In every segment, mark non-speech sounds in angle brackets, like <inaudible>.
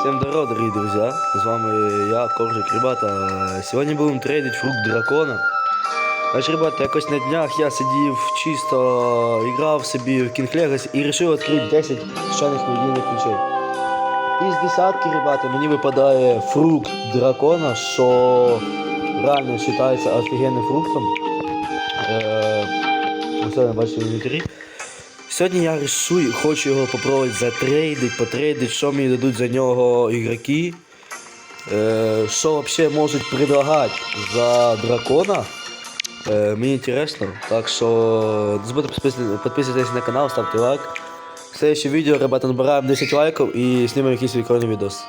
Всем здорово, дорогие друзья! С вами я, Коржик. Ребята, сьогодні будемо трейдити фрукт дракона. Значить, ребята, якось на днях я сидів чисто, грав собі в King Legacy і вирішив відкрити 10 звичайних мобільних ключей. Із десятки, ребята, мені випадає фрукт дракона, що реально вважається офігенним фруктом. Е, ось я бачу в. Сьогодні я рішую, хочу його попробувати затрейдити, потрейдити, що мені дадуть за нього ігроки. Е, що взагалі можуть предлагати за дракона. Е, мені інтересно. Так що не забудьте підписуйтесь на канал, ставте лайк. В следующем видео, ребята, набираємо 10 лайків і знімемо якийсь прикольний відос.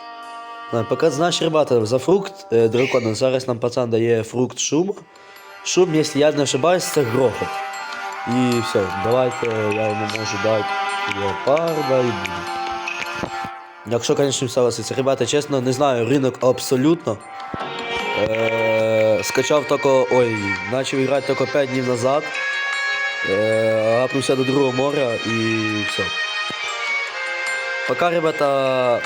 Пока знаєш, ребята, за фрукт е, дракона. Зараз нам пацан дає фрукт шума. Шум, якщо я не ошибаюсь, це грохот. І все, давайте я йому можу дати леопарда і буду. Якщо, звісно, все лиситься. Ребята, чесно, не знаю, ринок абсолютно. Е, скачав тільки, ой, почав грати тільки 5 днів назад. Е, гапнувся до другого моря і все. Пока, ребята,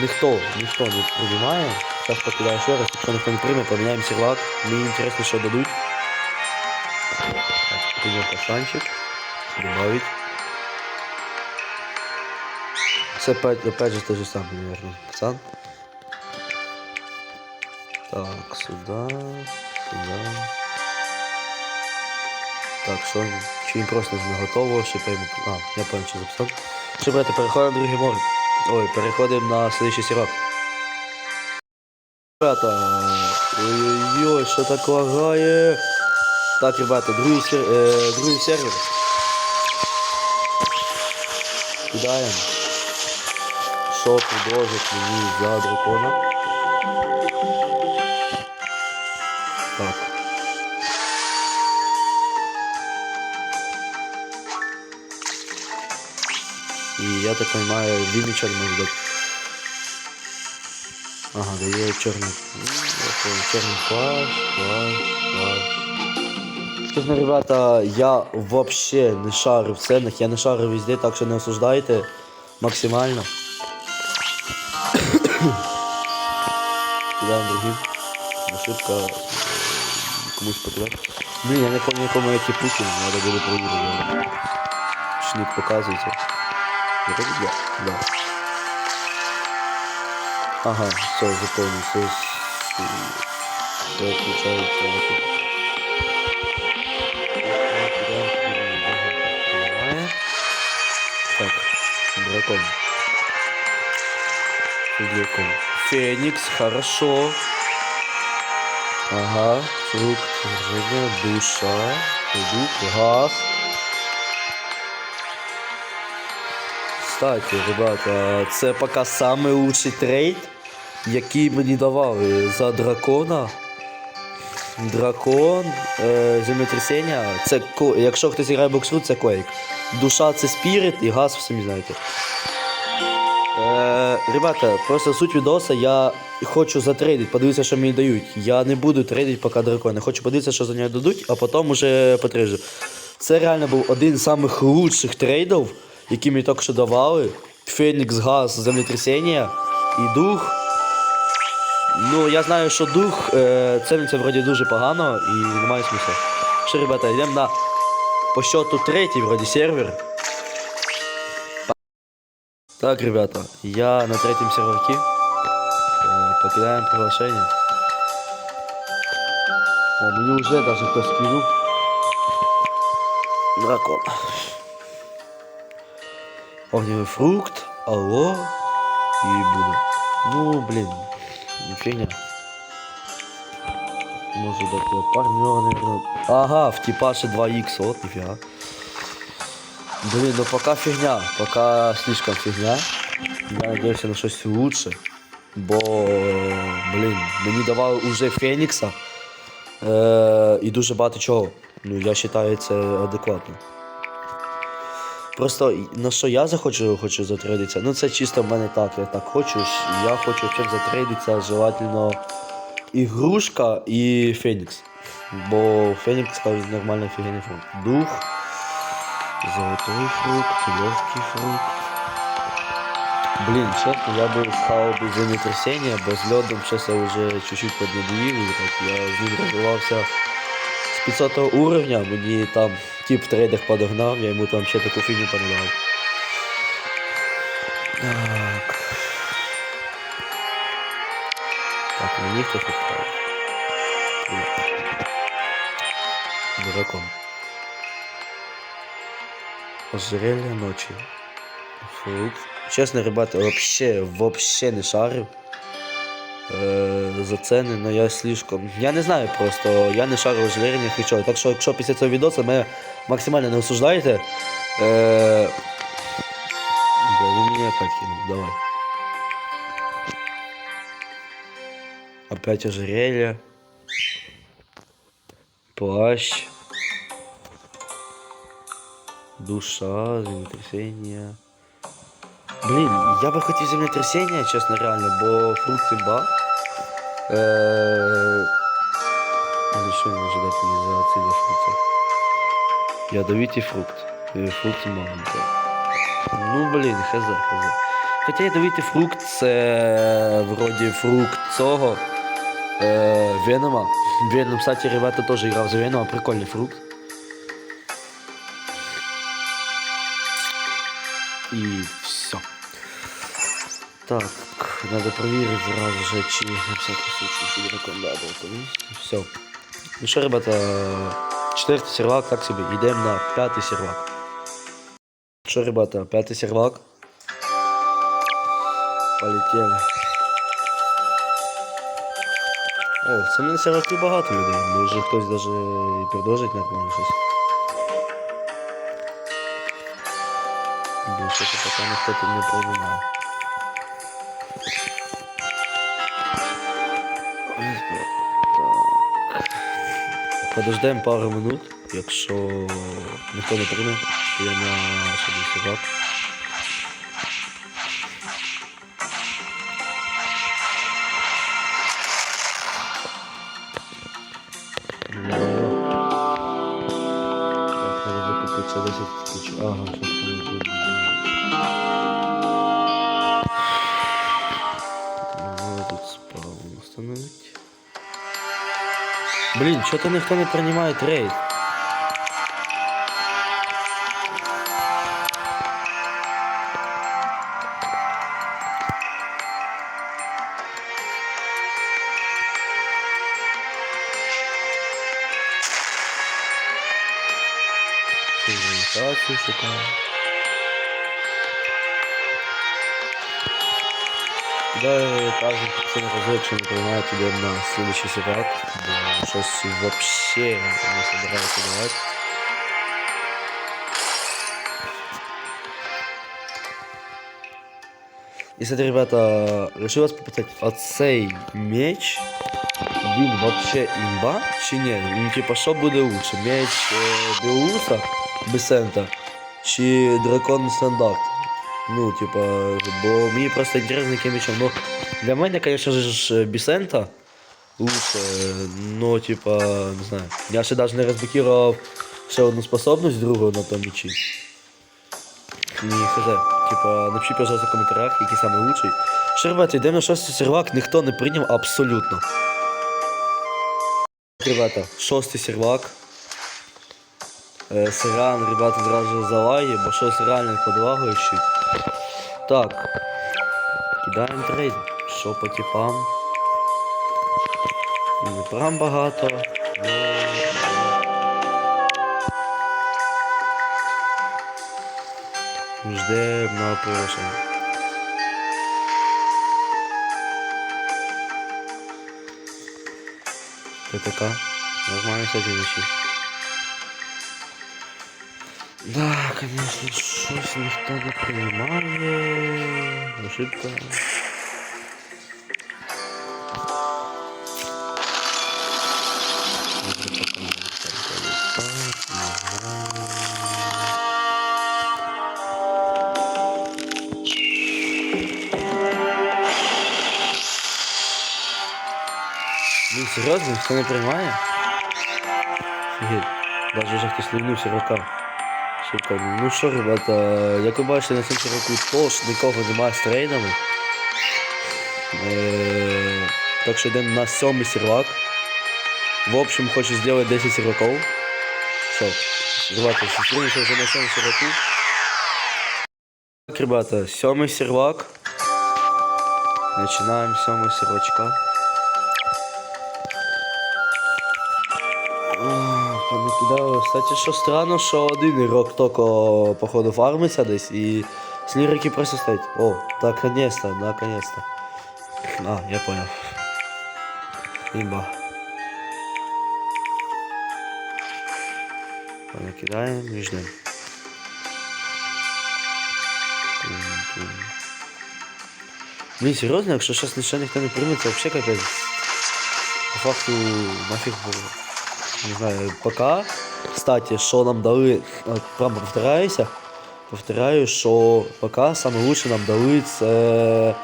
ніхто, ніхто не приймає. Зараз покидаю ще раз, якщо ніхто не прийме, поміняємо сервак. Мені інтересно, що дадуть. Так, прийняв. Добавить. Це опять, опять же те же самое, наверное, пацан. Так, сюда, сюда. Так, що? Чи він просто не готово, ще прийму. А, я понял, що записав. Що, брати, переходимо на другий море. Ой, переходимо на следующий сирок. Ребята, ой-ой-ой, що так лагає? Так, ребята, другий, сер... э, другий сервер. Кидаем. Что предложит мені за дракона? Так. И я так понимаю, чар может дать. Ага, дає понял, Чорний плащ, плащ, плащ. Чесно, ребята, я вообще не шарю в ценах, я не шарю везде, так що не осуждайте максимально. Кидаємо другим. Ошибка комусь потрібна. Блін, я не пам'ятаю, якому які Путін, треба буде перевірити. Шнік показується. Я так да. Ага, все, запомнил, все, все включается дракон. Дракон. Феникс, хорошо. Ага, фрукт, рыба, душа, дух, газ. Кстати, ребята, це поки самий лучший трейд, який мені давали за дракона. Дракон, е, землетрясення, це якщо хтось грає в боксрут, це Quake. Душа це спірит і газ, ви самі знаєте. Е, ребята, просто суть відоса, я хочу затрейдити, подивитися, що мені дають. Я не буду трейдити поки дракон. Хочу подивитися, що за нього дадуть, а потім уже потрежу. Це реально був один з самих лучших трейдів, які мені тільки що давали. Фенікс, газ, землетрясення і дух. Ну, я знаю, що дух е, ціниться вроді дуже погано і немає смисла. Що, ребята, йдемо на по счету третій вроді сервер. Так, ребята, я на третьем серверке. Э, покидаем приглашение. О, мне уже даже кто скинул. Дракон. Огневый фрукт, алло. И буду. Ну, блин, фигня. Может дать леопард, ну, наверное. Ага, в типаше 2х, вот нифига. Блин, ну пока фигня, пока слишком фигня. Я надеюсь на щось лучше. Бо, блін, мені давали уже Фенікса. Е, і дуже багато чого. Ну, я вважаю це адекватно. Просто на що я захочу хочу затрейдитися, ну це чисто в мене так, я так хочу. Я хочу щоб затрейдитися желательно ігрушка і Фенікс. Бо Фенікс кажуть нормальний офігенний фрукт. Дух. Золотой фрукт, легкий фрукт. Блин, честно, я бы схавал бы землетрясение, бо с льдом сейчас я уже чуть-чуть поднадоел. Я з з 500 уровня, мені там тип в трейдах подогнав, я йому там ще таку фігню подав. Так. Так, мені хтось відправив. Дураком. Ожерелье ночи. Фрукт. Честно, ребята, вообще, вообще не шарю. Е, за ціни, я слишком. Я не знаю просто, я не шарю ожирення нічого. Так що, якщо після цього відео мене максимально не осуждаєте. Е... Бля, ви мені опять кинув, давай. Опять ожерелье. Плащ. Душа, землетрясение. Блін, я би хотів землетрясення, чесно, реально, бо фрукт имба. Е... Але що не ожидати за ці два фрукти? Ядовитий фрукт. Е, Фрукт имба. Ну, блін, хз, хз. Хоча ядовитий фрукт це вроді фрукт цього. Е, Венома. Веном, кстати, ребята теж грав за Венома, прикольний фрукт. Так, надо проверить сразу же, чи на всякий случай, чи дракон да, дракон. Все. Ну что, ребята, четвертый сервак, так себе, идем на пятый сервак. Что, ребята, пятый сервак. Полетели. О, це на серваки багато людей. Може хтось даже і предложить нормально щось. Більше то поки ніхто тут не приймає. Подождемо пару минут, якщо ніхто не прийме, то я на собі сідак. Блин, что-то никто не принимает рейд. Презентацию шукаю. Да, каждый пацан разок, что не принимает тебя на следующий сериал. Да, щось вообще не собирается давать. І, кстати, ребята, решил вас попитати, а цей меч, він вообще імба чи ні? Ну, типа, що буде лучше? Меч е, Деуса, Бесента, чи дракон стандарт? Ну, типа, бо мені просто інтересно, яким мечом. Ну, для мене, конечно же, Бесента лучше, но, типа, не знаю. Я ще даже не розблокував ще одну способність другу на тому мечі. Не хз. Типа, напишіть, пожалуйста, в коментарях, який самий лучший. Ребята, йдемо на шостий сервак, ніхто не прийняв абсолютно. Ребята, шостий сервак. Е, Сиран, ребята, зразу залаги, бо щось реально подлагою щит. Так. Кидаємо трейд. Що по типам? Не прям багато. Ждем на оголошення. ТТК. Нормально, кстати, звучит. Да, конечно, щось ніхто не приймає. Ошибка. Добре, поки не так, так, ага. Ну, серйозно, ніхто не приймає? Офігеть. Даже вже хтось лівнувся в руках. Прикольно. Ну що, ребята, як ви бачите, на цьому року теж нікого немає з трейдами. Е, так що йдемо на сьомий сервак. В общем, хочу зробити 10 серваків. Все, ребята, зустрінемося вже на сьомому серваку. Так, ребята, сьомий сервак. Начинаем с самого сервачка. Понакидали. Кстати, що странно, що один ігрок тільки, походу, фармиться десь і снірики просто стоять. О, наконец-то, наконец-то. А, я понял. Имба. Понакидаем и ждем. Тум-тум. Блін, серйозно, якщо зараз ніхто не прийме, це взагалі капець. По факту нафіг було Не знаю, пока. Кстати, що нам дали, от прям повторяюся, повторяю, що пока саме лучше нам дали це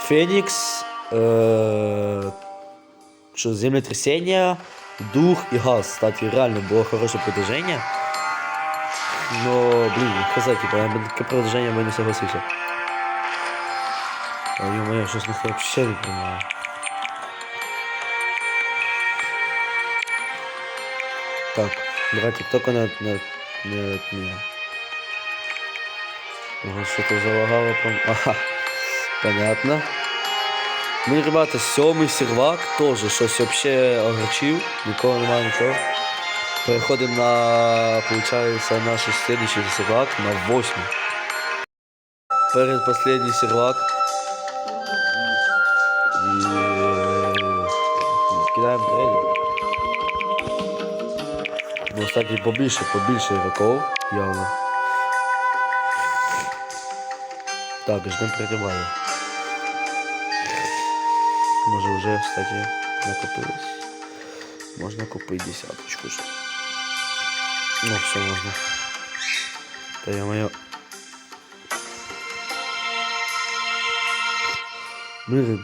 Фенікс, е... що землетрясення, дух і газ. Кстати, реально було хороше продовження. Но, блин, хз, типа, я бы таке продовження би не согласився. А ё-моё, что с них вообще не понимаю. Так, братик, только на, на, меня. Ага, что-то залагало прям. <laughs> Ага, понятно. Ну, ребята, сьомий сервак тоже щось вообще огорчив. Нікого немає нічого. Переходимо на, получается, наш следующий сервак на восьмий. Перед последний сервак. І кидаємо трейдер. Ну, кстати, побільше, побільше ігроків, явно. Так, ждем притримання. Може вже, кстати, накопилось. Можна купити десяточку. Ну, все можна. Та я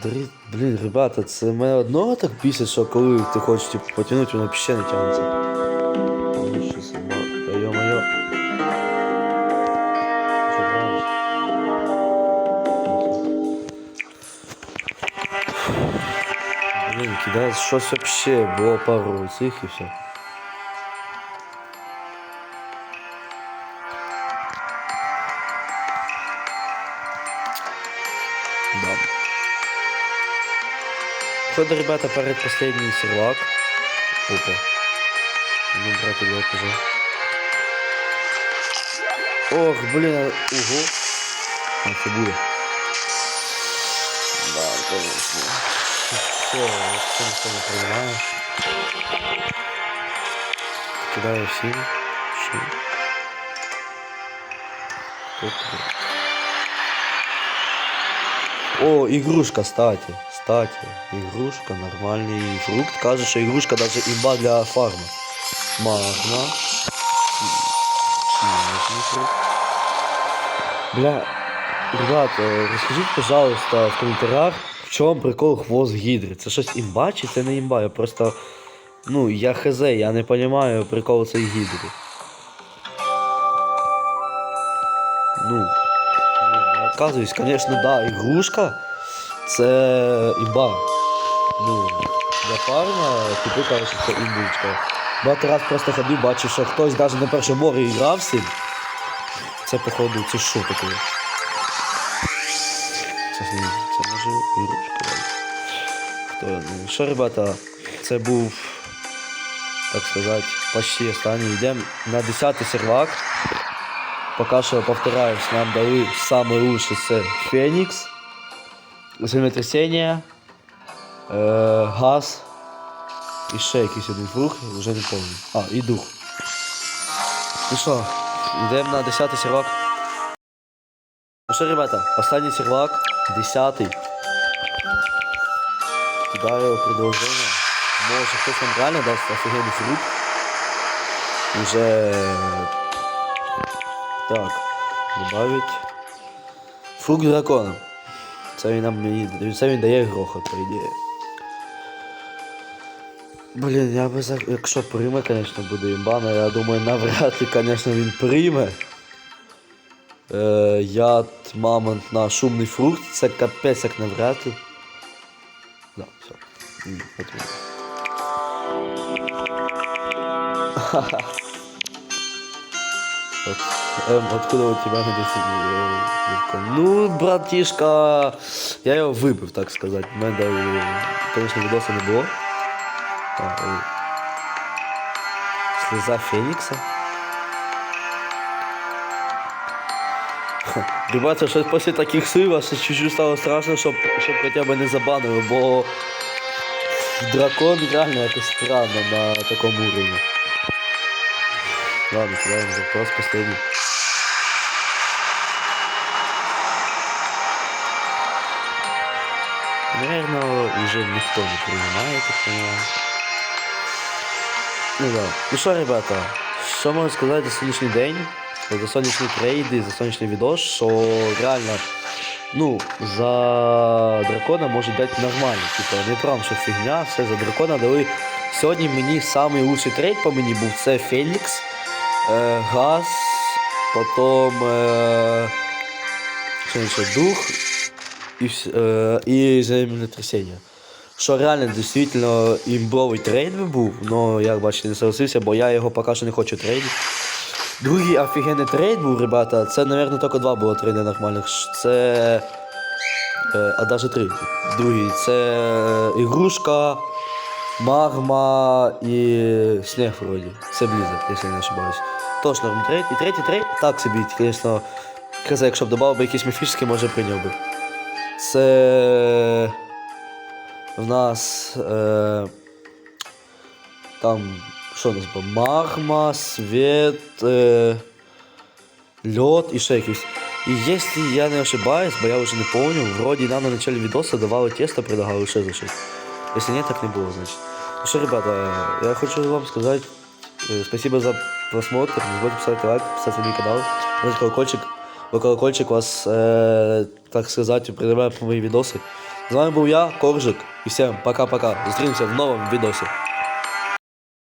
дорі- блін, ребята, це мене одного так бісить, що коли ти хочеш типу, потягнути, воно ще не тягнеться. Блін, кидає щось вообще, було пару цих і все. Да. Походу, ребята, перед последний сервак. Опа. Ну, брат, идет уже. Ох, блин, а- ого. А, це буде. Да, конечно. Все, вообще никто не принимаю. Кидаю. Тут. О, игрушка, кстати. Кстати, игрушка, нормальный фрукт. Кажется, игрушка даже имба для фарма. Фрукт. Бля, ребят, расскажите, пожалуйста, в комментариях, чем прикол хвост гидри? Це щось імба чи це не імба? Я просто, ну, я хз, я не понимаю прикол цієї гідри. Ну, я отказываюсь, да, игрушка, це імба. Ну, для фарма, типу кажуть, що це імбучка. Багато раз просто ходив, бачив, що хтось навіть на першому морі грав цим. Це, походу, це що таке? Це, не- ігрушка. Хто? Ну, що, ребята, це був, так сказати, почти останній. Йдемо на 10 сервак. Поки що повторяюсь, нам дали лучше це Фенікс, землетрясення, е, газ і ще якийсь один фрукт, вже не пам'ятаю. А, і дух. Ну що, йдемо на 10 сервак. Ну що, ребята, останній сервак, 10. Кидаю продовження. Може хтось нам реально дасть офігенний фрукт. Уже так, добавить. Фрукт дракона. Це він нам мені. Це він дає грохот, по ідеї. Блін, я би за... якщо прийме, звісно, буде імбана, я думаю, навряд ли, звісно, він прийме. Е, яд мамонт на шумний фрукт, це капець як навряд ли. Да, все. Ха-ха. <laughs> От, ем, откуда у тебя медицина? Ну, братишка, я його вибив, так мене, е, звісно, відоса не ой. Слеза Фенікса. Ребята, щось після таких слив аж чуть-чуть стало страшно, щоб, щоб хоча б не забанили, бо дракон реально якось странно на такому уровні. Ладно, кидаем запрос последний. Наверное, уже никто не принимает, так понимаю. Ну да. Ну що, ребята, що можу сказати за сьогоднішній день, за сонячні трейди, за сонячний відос, що реально, ну, за дракона можуть дати нормально. Типа, не прям, що фігня, все за дракона дали. Сьогодні мені лучший трейд по мені був це Фенікс, е, Газ, потім е, що дух і, е, і землетрясіння. Що реально дійсно імбовий трейд був, але як бачите, не согласився, бо я його поки що не хочу трейдити. Другий офігенний трейд був, ребята, це, мабуть, тільки два було трейди нормальних. Це. е, А навіть три. Другий. Це е, ігрушка, магма і сніг вроді. Це Blizzard, якщо не ошибаюсь. Тож норм трейд. І третій трейд, так собі, звісно, хз, якщо б додав би якийсь міфічний, може прийняв би. Це в нас е, там, що у нас було? Магма, світ, е, льод і ще. І якщо я не ошибаюсь, бо я вже не помню, вроді нам на началі відоса давали тесто, предлагали ще за щось. Якщо ні, так не було, значить. Ну що, ребята, я хочу вам сказати е, спасибо за просмотр. Не забудьте поставити лайк, підписатися на мій канал, нажати колокольчик. Бо колокольчик вас, е, так сказати, придаває по мої відоси. З вами був я, Коржик. І всім пока-пока. Зустрінемося в новому відосі.